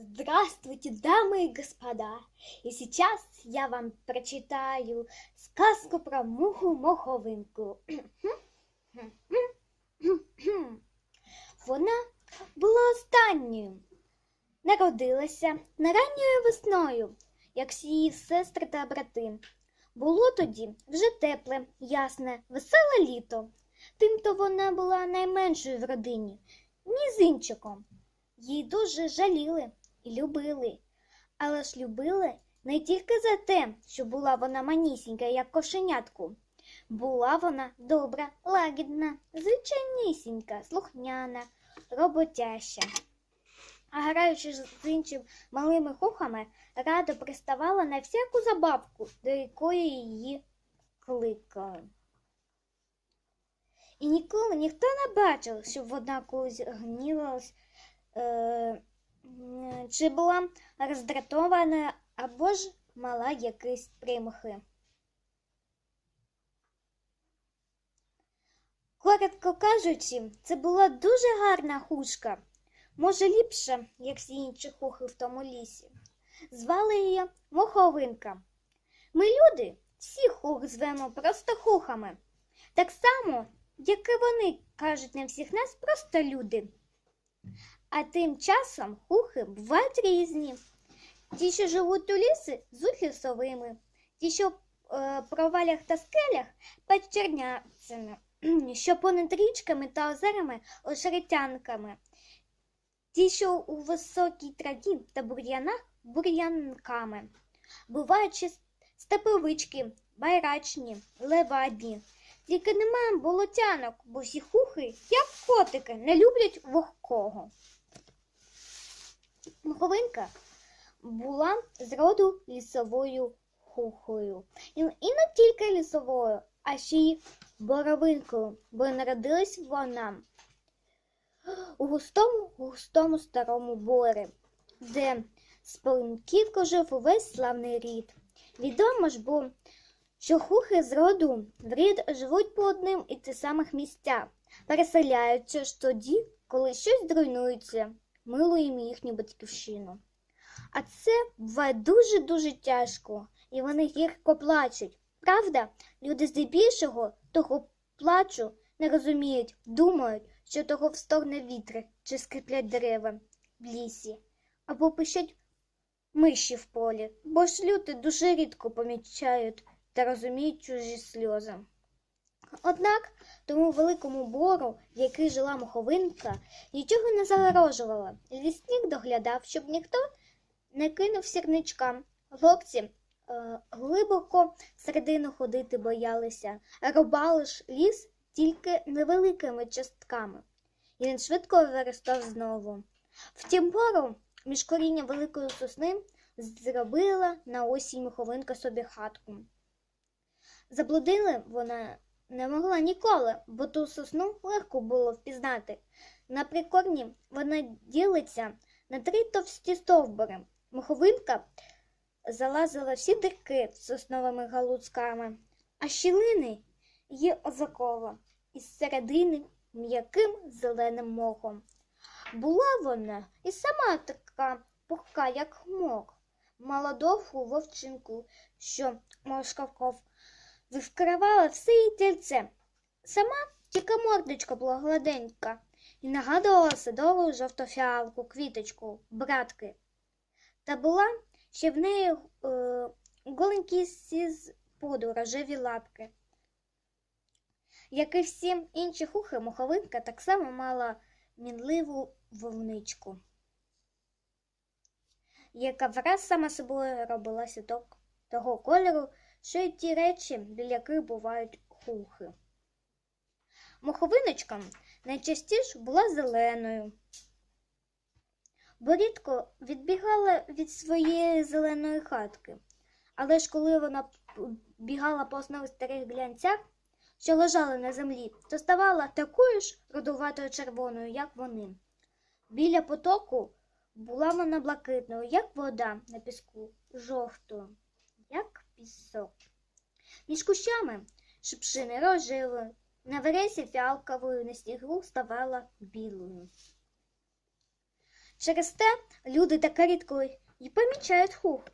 Здравствуйте, дамы и господа! И сейчас я вам прочитаю сказку про муху-моховинку. Вона була останньою. Народилася на ранньою весною, як всі її сестри та брати. Було тоді вже тепле, ясне, веселе літо. Тимто вона була найменшою в родині, мізинчиком. Її дуже жаліли і любили. Але ж любили не тільки за те, що була вона манісінька, як кошенятку. Була вона добра, лагідна, звичайнісінька, слухняна, роботяща. А граючи з іншими малими хухами, радо приставала на всяку забавку, до якої її кликали. І ніколи ніхто не бачив, щоб вона колись гнівалась е, чи була роздратована або ж мала якісь примхи. Коротко кажучи, це була дуже гарна хушка, може ліпша, як всі інші хухи в тому лісі. Звали її Моховинка. Ми люди всіх хух звемо просто хухами. Так само, як і вони кажуть на всіх нас просто люди. А тим часом хухи бувають різні. Ті, що живуть у лісі, звуть лісовими, ті, що е, по валях та скелях печерняцями, що понад річками та озерами ошеретянками, ті, що у високій траві та бур'янах бур'янками. Бувають степовички, байрачні, левадні. Тільки немає болотянок, бо всі хухи, як котики, не люблять вогкого. Муховинка була з роду лісовою хухою. І, не тільки лісовою, а ще й боровинкою, бо народилась вона у густому, густому старому борі, де з спокійно жив увесь славний рід. Відомо ж бо, що хухи з роду в рід живуть по одним і тих самих місцях, переселяються ж тоді, коли щось зруйнується, милуємо їхню батьківщину. А це буває дуже-дуже тяжко, і вони гірко плачуть. Правда, люди здебільшого того плачу не розуміють, думають, що того встогне вітри чи скриплять дерева в лісі, або пищать миші в полі, бо ж люди дуже рідко помічають та розуміють чужі сльози. Однак тому великому бору, в який жила моховинка, нічого не загорожувало. Лісник доглядав, щоб ніхто не кинув сірничка. Хлопці е, глибоко всередину ходити боялися, рубали ж ліс тільки невеликими частками, і він швидко виростав знову. Втім, пору між коріння великої сосни зробила на осінь моховинка собі хатку. Заблудили вона не могла ніколи, бо ту сосну легко було впізнати. На прикорні вона ділиться на три товсті стовбури. Моховинка залазила всі дирки сосновими галузками, а щілини її озакова із середини м'яким зеленим мохом. Була вона і сама така пухка, як мох, мала довгу вовчинку, що мошкавков вкривала все її тільце. Сама тільки мордочка була гладенька і нагадувала садову жовтофіалку, квіточку, братки. Та була ще в неї е, голенькі з поду рожеві лапки. Як і всі інші хухи, муховинка так само мала мінливу вовничку, яка враз сама собою робилася того кольору, що й ті речі, біля яких бувають хухи. Муховиночка найчастіше була зеленою, бо рідко відбігала від своєї зеленої хатки. Але ж коли вона бігала по основних старих глянцях, що лежали на землі, то ставала такою ж рудуватою червоною, як вони. Біля потоку була вона блакитною, як вода на піску, жовтою, як пісок. Між кущами шипшини рожевою, на вересі фіалковою на снігу ставала білою. Через те люди так рідко і помічають хух.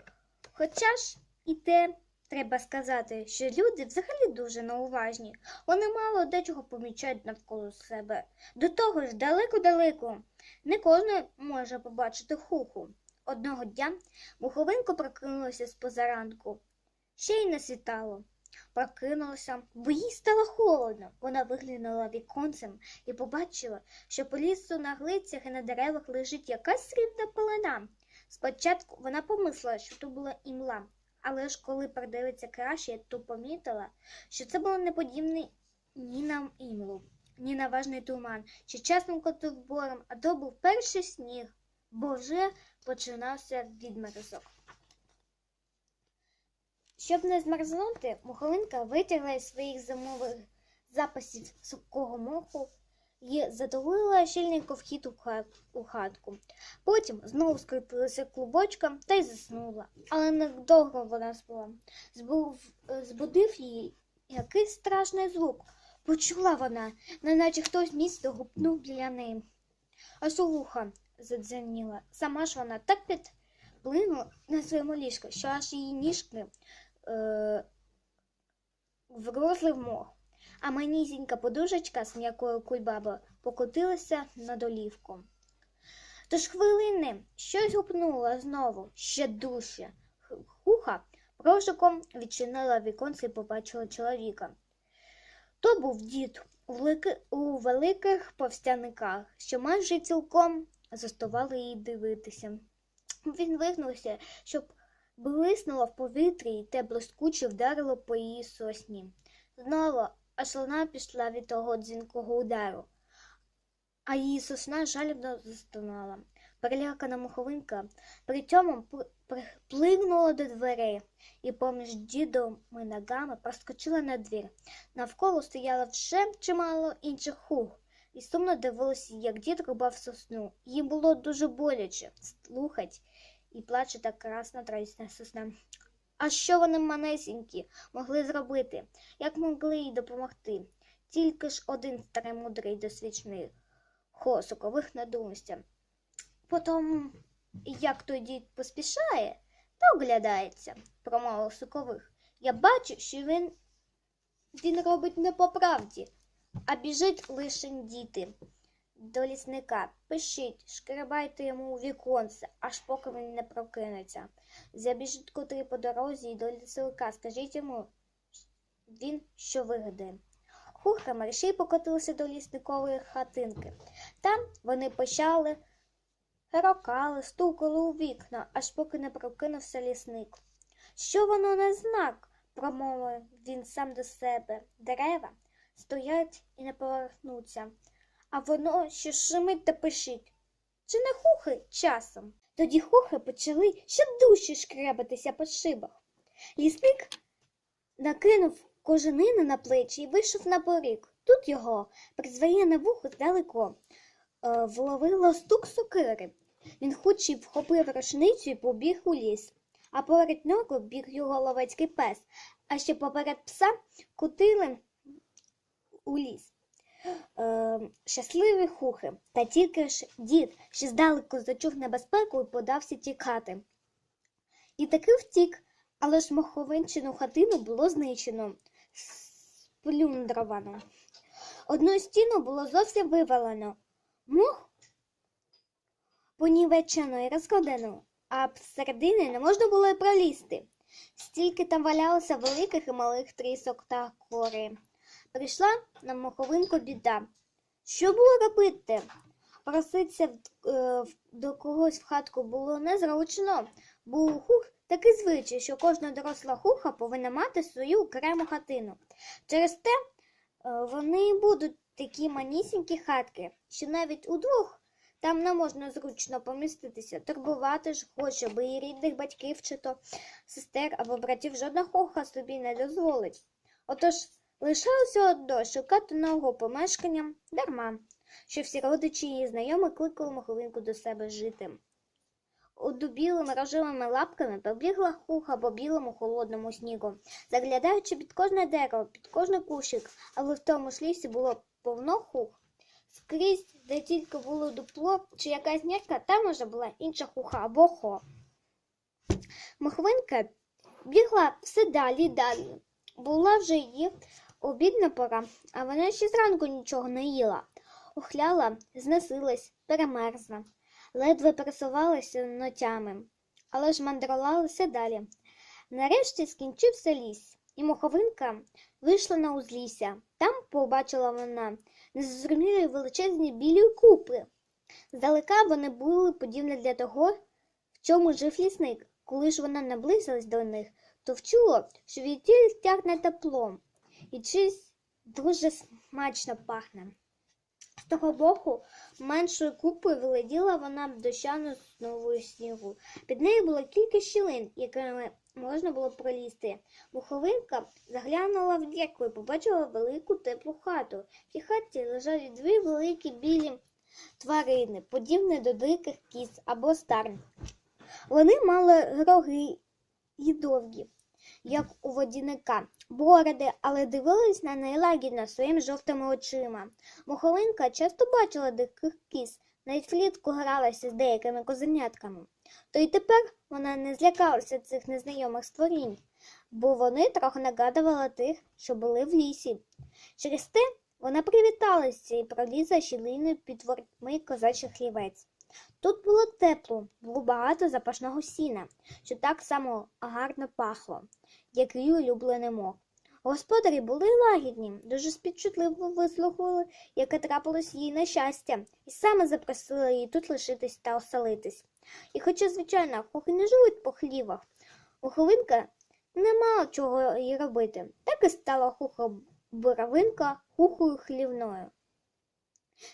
Хоча ж і те треба сказати, що люди взагалі дуже неуважні. Вони мало дечого помічають навколо себе. До того ж, далеко-далеко не кожен може побачити хуху. Одного дня муховинко прокинулася з позаранку. Ще й не світало. Прокинулася, бо їй стало холодно. Вона виглянула віконцем і побачила, що по лісу на глицях і на деревах лежить якась срібна пелена. Спочатку вона помислила, що то була імла, але ж коли придивиться краще, то помітила, що це було не подібне ні на імлу, ні на важний туман, чи часним котовбором, а то був перший сніг, бо вже починався відмерзок. Щоб не змерзнути, мухолинка витягла із своїх зимових запасів сухого моху і затулила щільненько вхід у хатку. Потім знову скріпилася клубочком та й заснула. Але недовго вона спала. Збув, збудив її якийсь страшний звук. Почула вона, неначе хтось міцно гупнув біля неї. Аж вуха задзвеніла. Сама ж вона так підплинула на своєму ліжку, що аж її ніжки е, вгрозли в мох, а манісінька подушечка з м'якою кульбаби покотилася на долівку. Тож хвилини щось гупнуло знову, ще дужче. Хуха прошиком відчинила віконце і побачила чоловіка. То був дід у великих повстяниках, що майже цілком заставали її дивитися. Він вигнувся, щоб блиснуло в повітрі, і те блискуче вдарило по її сосні. Знову аж вона пішла від того дзвінкого удару, а її сосна жалібно застонала. Перелякана муховинка при цьому пл- при- плигнула до дверей і поміж дідом і ногами проскочила на двір. Навколо стояло вже чимало інших хуг, і сумно дивилися, як дід рубав сосну. Їм було дуже боляче слухать і плаче та красна троїсна сосна. А що вони манесенькі могли зробити? Як могли їй допомогти? Тільки ж один старий мудрий досвідчений хосукових надумався. Потім, як той дід поспішає, та оглядається, промовив сукових. Я бачу, що він, він робить не по правді, а біжить лише діти до лісника. Пишіть, шкребайте йому у віконце, аж поки він не прокинеться. Забіжіть котрі по дорозі і до лісовика. Скажіть йому, він що вигадає. Хухра мерщій покотилися до лісникової хатинки. Там вони почали рокали, стукали у вікна, аж поки не прокинувся лісник. Що воно не знак, промовив він сам до себе. Дерева стоять і не повернуться, а воно ще шумить та пишить. Чи не хухи часом? Тоді хухи почали ще дужче шкребатися по шибах. Лісник накинув кожанину на плечі і вийшов на поріг. Тут його призвоєне вухо здалеко е, вловило стук сокири. Він хутче вхопив рушницю і побіг у ліс, а поперед нього біг його ловецький пес, а ще поперед пса кутили у ліс. Е, щасливі хухи. Та тільки ж дід ще здалеку зачув небезпеку і подався тікати. І таки втік, але ж моховинчину хатину було знищено, сплюндровано. Одну стіну було зовсім вивалено. Мох понівечено і розкладено, а всередині не можна було й пролізти. Стільки там валялося великих і малих трісок та кори. Прийшла на моховинку біда. Що було робити? Проситися е, до когось в хатку було незручно, бо у хух такий звичай, що кожна доросла хуха повинна мати свою окрему хатину. Через те е, вони будуть такі манісінькі хатки, що навіть удвох там не можна зручно поміститися. Турбувати ж хоче, бо і рідних батьків чи то сестер або братів жодна хуха собі не дозволить. Отож лишалося одно шукати нового помешкання дарма, що всі родичі і знайомі кликали моховинку до себе жити. Удубілими рожевими лапками побігла хуха по білому холодному снігу, заглядаючи під кожне дерево, під кожний кущик, але в тому ж лісі було повно хух. Скрізь, де тільки було дупло чи якась нірка, там уже була інша хуха або хо. Махвинка бігла все далі далі. Була вже її обідна пора, а вона ще зранку нічого не їла. Охляла, знесилась, перемерзла, ледве пересувалася нотями, але ж мандрувала все далі. Нарешті скінчився ліс, і моховинка вийшла на узлісся. Там побачила вона незрозумілі величезні білі купи. Здалека вони були подібні для того, в чому жив лісник. Коли ж вона наблизилась до них, то вчула, що від тіль тягне теплом і чись дуже смачно пахне. З того боку, меншою купою вилетіла вона дощану новою снігу. Під нею було кілька щілин, якими можна було пролізти. Муховинка заглянула в дірку і побачила велику теплу хату. В цій хаті лежали дві великі білі тварини, подібні до диких кіз або старн. Вони мали роги і довгі, як у водяника, бороди, але дивились на неї лагідно своїми жовтими очима. Муховинка часто бачила диких кіз, навіть влітку гралася з деякими козенятками. То й тепер вона не злякалася цих незнайомих створінь, бо вони трохи нагадували тих, що були в лісі. Через те вона привіталася і пролізла щілиною під вортьми козачих хлівець. Тут було тепло, було багато запашного сіна, що так само гарно пахло, як її улюблений мох. Господарі були лагідні, дуже співчутливо вислухали, яке трапилось їй на щастя, і саме запросили її тут лишитись та оселитись. І хоча, звичайно, кухи не живуть по хлівах, Муховинка не мала чого їй робити, так і стала хуха буравинка хухою хлівною.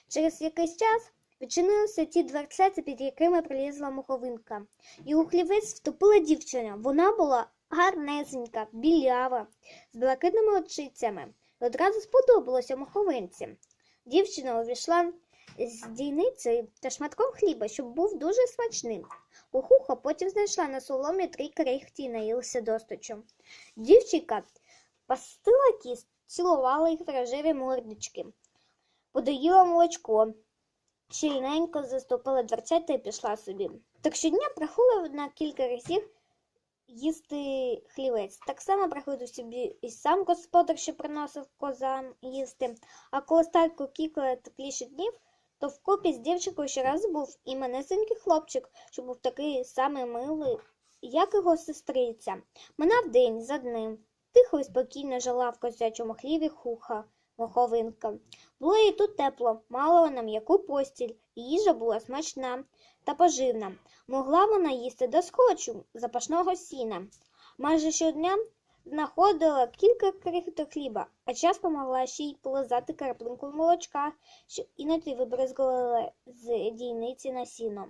Через якийсь час відчинилися ті дверцята, під якими прилізла муховинка, і у хлівець втопила дівчина. Вона була гарнесенька, білява, з блакитними очицями. І одразу сподобалося муховинці. Дівчина увійшла з дійницею та шматком хліба, що був дуже смачним. Кухуха потім знайшла на соломі три крихті і наїлася досточу. Дівчинка пастила кіст, цілувала їх в рожеві мордочки, подоїла молочко, щільненько заступила дверцята і пішла собі. Так щодня приходила на кілька разів їсти хлівець. Так само приходив собі і сам господар, що приносив козам їсти. А коли стайко кікали тепліші днів, то вкупі з дівчинкою щоразу був і манесенький хлопчик, що був такий самий милий, як його сестриця. Минав день за днем. Тихо і спокійно жила в козячому хліві хуха, моховинка. Було їй тут тепло, мала вона м'яку постіль, і їжа була смачна та поживна. Могла вона їсти до схочу запашного сіна. Майже щодня знаходила кілька крихток хліба, а часто могла ще й полизати краплинку молочка, що іноді вибризгувала з дійниці на сіно.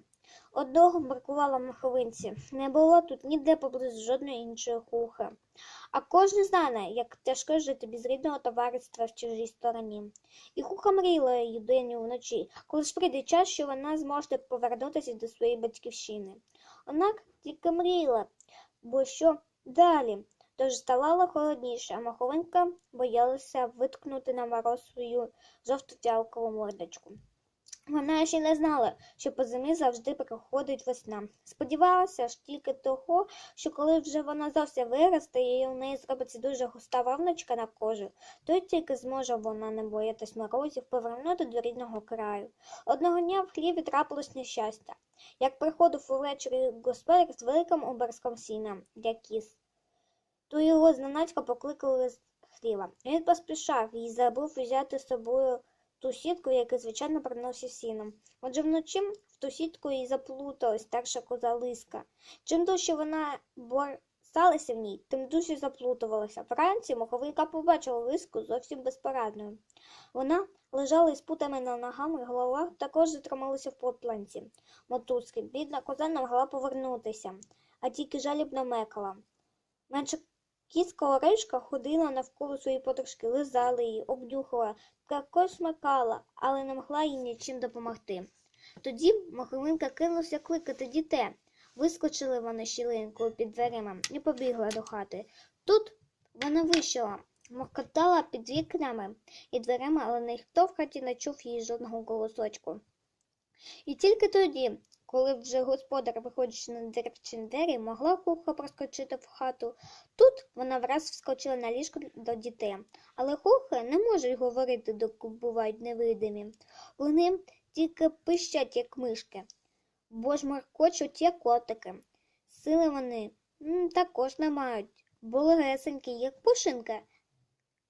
Одного бракувало маховинці, не було тут ніде поблизу жодної іншої хухи. А кожен знає, як тяжко жити без рідного товариства в чужій стороні. І хуха мріяла її день і вночі, коли ж прийде час, що вона зможе повернутися до своєї батьківщини. Однак тільки мріяла, бо що далі? Тож ставало холодніше, а маховинка боялася виткнути на мороз свою жовту фіалкову мордочку. Вона ще не знала, що по зимі завжди приходить весна. Сподівалася ж тільки того, що коли вже вона зовсім виросте і у неї зробиться дуже густа вовночка на кожі, то тільки зможе вона не боятись морозів повернути до рідного краю. Одного дня в хліві трапилось нещастя. Як приходив увечері господар з великим оберском сіна для кіз, то його зненацька покликали з хліва. Він поспішав і забув взяти з собою ту сітку, яку, звичайно, приносив сіном. Отже, вночі в ту сітку і заплуталась старша коза Лиска. Чим дужче вона борсалася в ній, тим дужче заплутувалася. Вранці моховика побачила лиску зовсім безпорадною. Вона лежала із путами на ногами, голова також затрималася в попланці. Мотузки. Бідна коза не могла повернутися, а тільки жалібно мекала. Менше Кіска Оришка ходила навколо своєї подружки, лизала її, обнюхала, також смикала, але не могла їй нічим допомогти. Тоді Моховинка кинулася кликати дітей. Вискочили вони щілинкою під дверима і побігла до хати. Тут вона вищила мокотала під вікнами і дверима, але ніхто в хаті не чув її жодного голосочку. І тільки тоді, коли вже господар, виходячи на деревчині двері, могла кухо проскочити в хату. Тут вона враз вскочила на ліжко до дітей. Але хухи не можуть говорити, доки бувають невидимі. Вони тільки пищать, як мишки, бо ж моркочуть, як котики. Сили вони також не мають, бо легесенькі, як пушинка,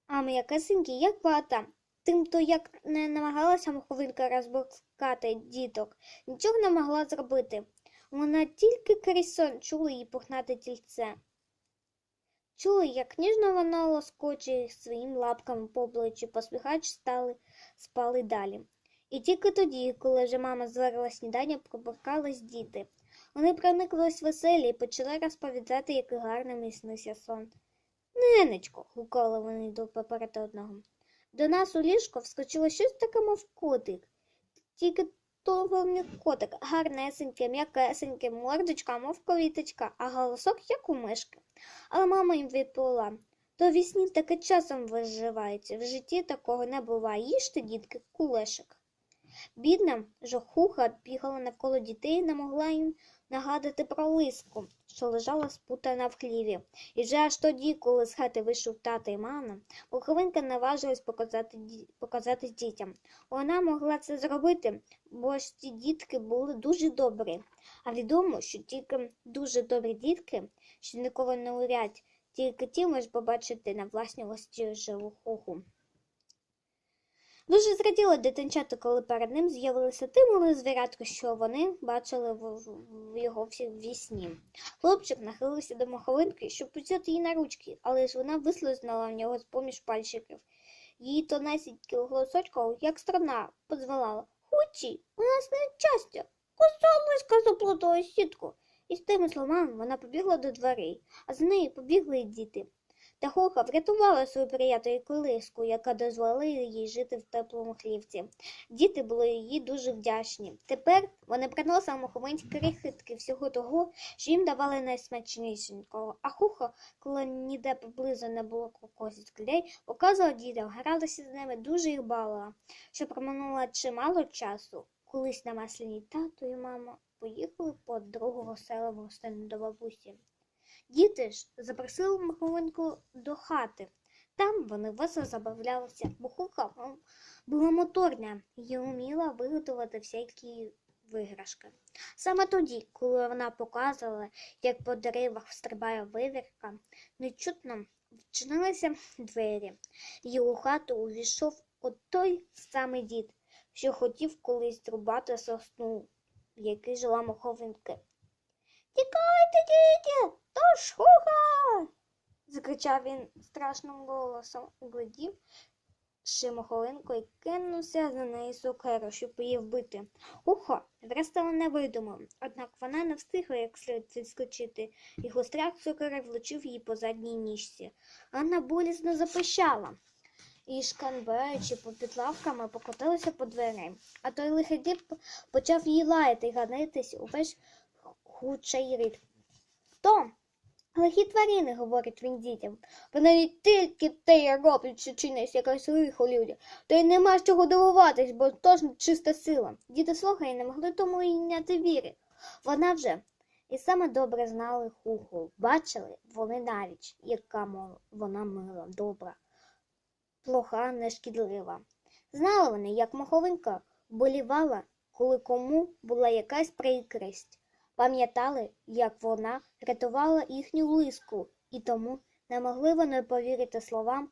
а м'якесенькі, як вата. Тимто, як не намагалася муховинка розбускати діток, нічого не могла зробити. Вона тільки крізь сон чула її пухнате тільце. Чули, як ніжно вона лоскоче своїм лапками по обличчю, посміхаючи, стали, спали далі. І тільки тоді, коли вже мама зварила снідання, пробуркались діти. Вони прониклись веселі і почали розповідати, який гарним їй снився сон. Ненечко, гукали вони до поперед одного. До нас у ліжко вскочило щось таке, мов котик. Тільки то був не котик, гарнесеньке, м'якесеньке, мордочка, мов квіточка, а голосок, як у мишки. Але мама їм відповіла, то вісні таке часом виживається, в житті такого не буває. Їжте, дітки, кулешик. Бідна жохуха бігала навколо дітей не могла їм нагадати про лиску, що лежала спутана в хліві. І вже аж тоді, коли з хати вийшов тата і мама, Пуховинка наважилась показати, показатись дітям. Вона могла це зробити, бо ж ті дітки були дуже добрі. А відомо, що тільки дуже добрі дітки, що ніколи не урять, тільки ті можуть побачити на власні очі живу хуху. Дуже зраділо дитинчата, коли перед ним з'явилися ті мали звірятка, що вони бачили в, в, в його всі вісні. Хлопчик нахилився до маховинки, щоб взяти її на ручки, але ж вона вислизнула в нього з поміж пальчиків. Її тонесенький голосочком, як струна, подзволала. Хучі, у нас нещастя. Косолиська заплутала сітку. І з тими словами вона побігла до дверей, а за нею побігли й діти. Та Хуха врятувала свою приятелю колиску, яка дозволила їй жити в теплому хлівці. Діти були їй дуже вдячні. Тепер вони приносили мухоминські крихітки всього того, що їм давали найсмачнішенького. А Хуха, коли ніде поблизу не було кокосів людей, показувала дітям, гралася з ними, дуже їх балила. Що проминуло чимало часу. Колись на масляні тато і мама поїхали по другого села в гостину до бабусі. Діти ж запросили Миховинку до хати. Там вони весело забавлялися, бо Хука була моторня і вміла виготовити всякі виграшки. Саме тоді, коли вона показувала, як по деревах стрибає вивірка, нечутно вчинилися двері, і у хату увійшов от той самий дід, що хотів колись зрубати сосну, в якій жила моховинки. Тікайте, діти, то ж хуха. закричав він страшним голосом, глядів Шимохоленко і кинувся за нею сокеру, щоб її вбити. Ухо вростала невидимо, однак вона не встигла як слід відскочити, і гостряк сокери влучив її по задній ніжці. Вона болісно запищала. І шканбаючи попід лавками, покотилася по дверей. А той лихий дід почав її лаяти і ганитись увесь худший рід. То лихі тварини, говорить він дітям. Вони тільки те й роблять, що чинить якась лихо люди, то й нема з чого дивуватись, бо то ж чиста сила. Діти слухай не могли тому й няти віри. Вона вже і саме добре знали хуху, бачили вони навіть, яка мов вона мила, добра, плоха, нешкідлива. Знали вони, як маховинка болівала, коли кому була якась прикрість. Пам'ятали, як вона рятувала їхню лиску, і тому не могли вони повірити словам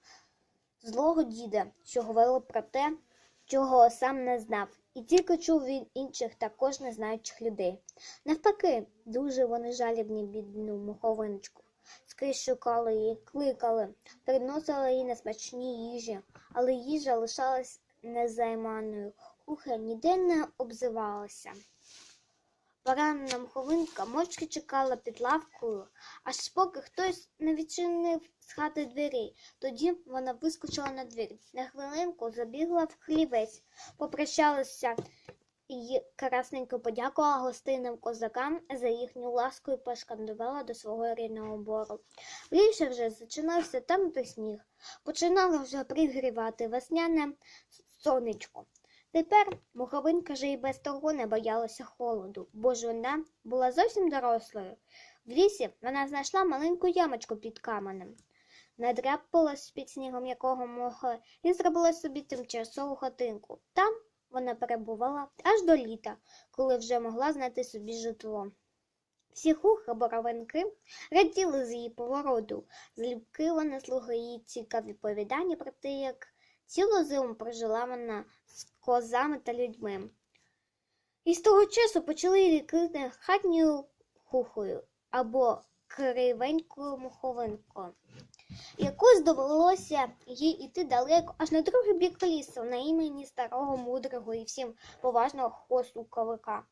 злого діда, що говорили про те, чого сам не знав, і тільки чув від інших також незнаючих людей. Навпаки, дуже вони жалібні бідну муховиночку. Скрізь шукали її, кликали, приносили їй несмачні їжі, але їжа лишалась незайманою. Ухе ніде не обзивалася. Поранена муховинка мовчки чекала під лавкою, аж поки хтось не відчинив з хати двері. Тоді вона вискочила на двір. На хвилинку забігла в хлівець, попрощалася й красненько подякувала гостинним козакам за їхню ласку і пошкандувала до свого рідного бору. В вже зачинався танути сніг, починало вже пригрівати весняне сонечко. Тепер муховинка же і без того не боялася холоду, бо ж вона була зовсім дорослою. В лісі вона знайшла маленьку ямочку під каменем, надряпалась під снігом якого могла і зробила собі тимчасову хатинку. Там вона перебувала аж до літа, коли вже могла знайти собі житло. Всі хухи боровинки раділи з її повороту, зліпки вони слухали її цікаві повідання про те, як цілу зиму прожила вона з козами та людьми. І з того часу почали її хатньою хухою або кривенькою муховинкою. Якось довелося їй іти далеко, аж на другий бік лісу, на імені старого мудрого і всім поважного хостуковика.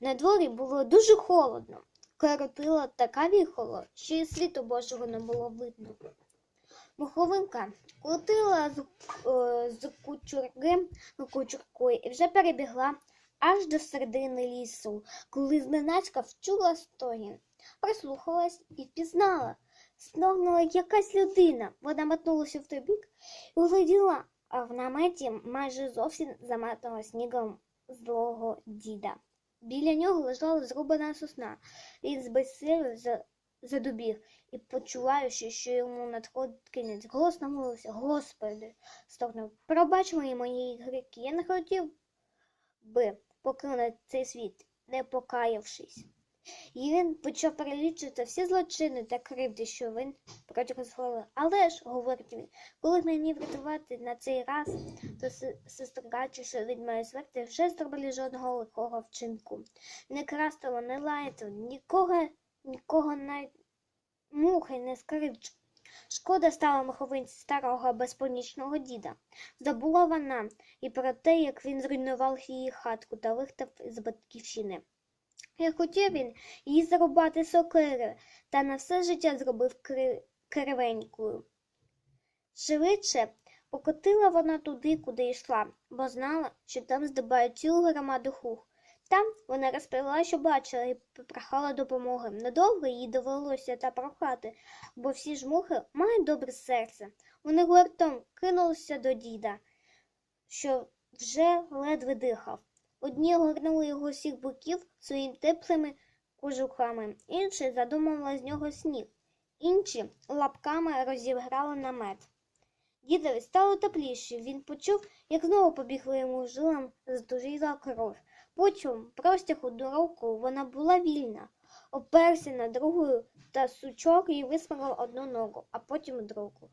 На дворі було дуже холодно, коротила така віхола, що і світу Божого не було видно. Муховинка крутила з, е, з кучурки кучуркою і вже перебігла аж до середини лісу, коли зненацька вчула стогін, прислухалась і впізнала. Стогнула якась людина. Вона метнулася в той бік і угляділа, а в наметі майже зовсім заметала снігом злого діда. Біля нього лежала зрубана сосна. Він з безсилю за- задубіг і, почуваючи, що йому надходить кінець, голосно молився, Господи, стогнув, пробач мої мої гріхи. Я не хотів би покинути цей світ, не покаявшись. І він почав перелічувати всі злочини та кривди, що він проти дозволив. Але ж, говорить він, коли мені врятувати на цей раз, то се- сестрогачі, що від моєї смерті, вже зробили жодного лихого вчинку. Не крастило, не лаятило, нікого, нікого навіть мухи не скривчу. Шкода стала маховинці старого безпомічного діда. Забула вона і про те, як він зруйнував її хатку та вихтав з батьківщини. Як хотів він її зарубати сокири, та на все життя зробив кривенькою. Швидше покотила вона туди, куди йшла, бо знала, що там здобають цілу громаду хух. Там вона розповіла, що бачила і попрохала допомоги. Надовго їй довелося та прохати, бо всі ж мухи мають добре серце. Вони гуртом кинулися до діда, що вже ледве дихав. Одні горнули його всіх боків своїм теплими кожухами, інші задумували з нього сніг, інші лапками розіграли намет. Дідові стало тепліше, він почув, як знову побігли йому жилам здуріла кров. Потім простяг одну руку, вона була вільна, оперся на другу та сучок і висмагав одну ногу, а потім другу.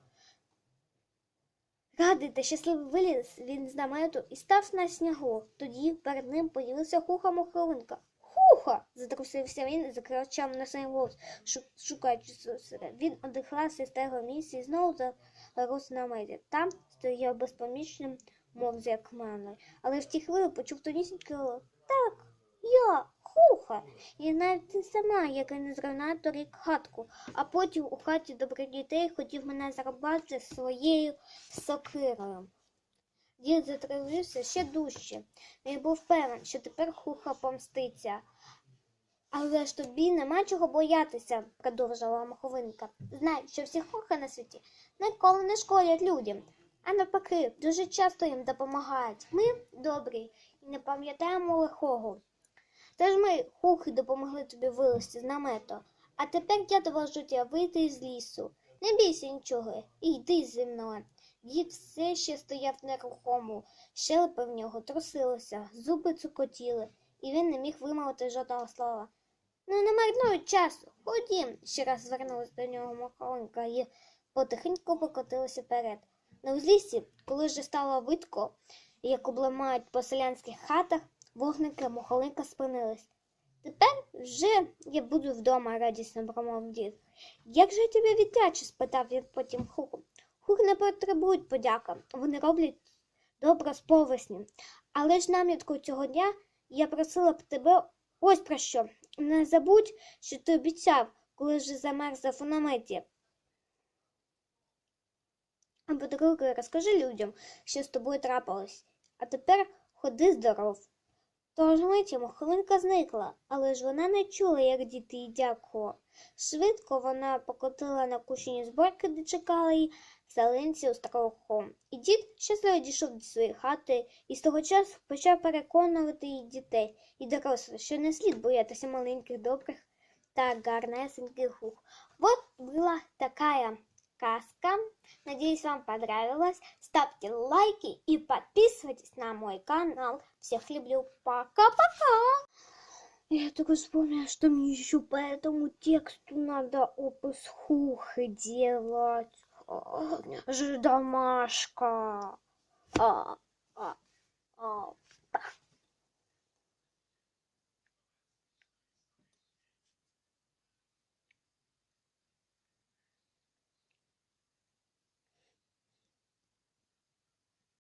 Радий та щасливий виліз він з намету і став на снігу. Тоді перед ним появився хуха моховинка. Хуха! затрусився він і закричав на свій голос, шу- шукаючи сусіда. Він одихлася з того місця і знову зарос на наметі. Там стояв безпомічним, мов з як маною. Але в ті хвилини почув тонісінький. Так, я, хуха. І навіть сама, яка не зруйнує торік хатку, а потім у хаті добрих дітей хотів мене зарубати своєю сокирою. Дід затривився ще дужче. Він був певен, що тепер хуха помститься. Але ж тобі нема чого боятися, продовжила маховинка. Знай, що всі хухи на світі ніколи не шкодять людям, а навпаки, дуже часто їм допомагають. Ми добрі і не пам'ятаємо лихого. Тож ми, хухи, допомогли тобі вилезти з намету. А тепер я довожу тебе вийти з лісу. Не бійся нічого, і йди зі мною. Дід все ще стояв нерухомо, щелепи в нього трусилися, зуби цукотіли, і він не міг вимовити жодного слова. Ну, не марнуй часу, ходім, ще раз звернулася до нього Махронька і потихеньку покотилася вперед. На узліссі, коли вже стало видко, як обламають по селянських хатах, вогники мухолинка спинились. Тепер вже я буду вдома, радісно промовив дід. Як же я тебе віддячу? спитав він потім хуху. Хух не потребують подяка, вони роблять добро з повесні. Але ж намітку цього дня я просила б тебе ось про що. Не забудь, що ти обіцяв, коли вже замерзав у наметі. А по-друге, розкажи людям, що з тобою трапилось. А тепер ходи здоров. Тож миті мухолинка зникла, але ж вона не чула, як діти їй дякували. Швидко вона покотила на кущені зборки, де чекала її в залинці у. І дід щасливо дійшов до своєї хати і з того часу почав переконувати її дітей і дорослих, що не слід боятися маленьких добрих та гарнесеньких гух. Вот была такая сказка. Надеюсь, вам понравилось. Ставьте лайки и подписывайтесь на мой канал. Всех люблю. Пока-пока. Я только вспомнила, что мне еще по этому тексту надо опус хухи делать. А, Же домашка. А, а, а.